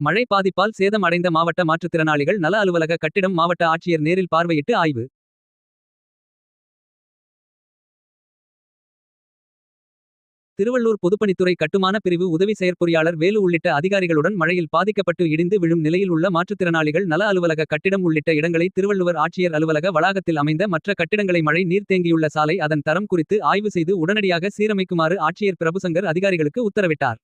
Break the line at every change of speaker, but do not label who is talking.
மழை பாதிப்பால் சேதம் அடைந்த மாவட்ட மாற்றுத்திறனாளிகள் நல அலுவலக கட்டிடம் மாவட்ட ஆட்சியர் நேரில் பார்வையிட்டு ஆய்வு. திருவள்ளூர் பொதுப்பணித்துறை கட்டுமான பிரிவு உதவி செயற்பொறியாளர் வேலு உள்ளிட்ட அதிகாரிகளுடன் மழையில் பாதிக்கப்பட்டு இடிந்து விழும் நிலையில் உள்ள மாற்றுத்திறனாளிகள் நல அலுவலக கட்டிடம் உள்ளிட்ட இடங்களை திருவள்ளுவர் ஆட்சியர் அலுவலக வளாகத்தில் அமைந்த மற்ற கட்டிடங்களை மழை நீர் தேங்கியுள்ள சாலை அதன் தரம் குறித்து ஆய்வு செய்து உடனடியாக சீரமைக்குமாறு ஆட்சியர் பிரபுசங்கர் அதிகாரிகளுக்கு உத்தரவிட்டார்.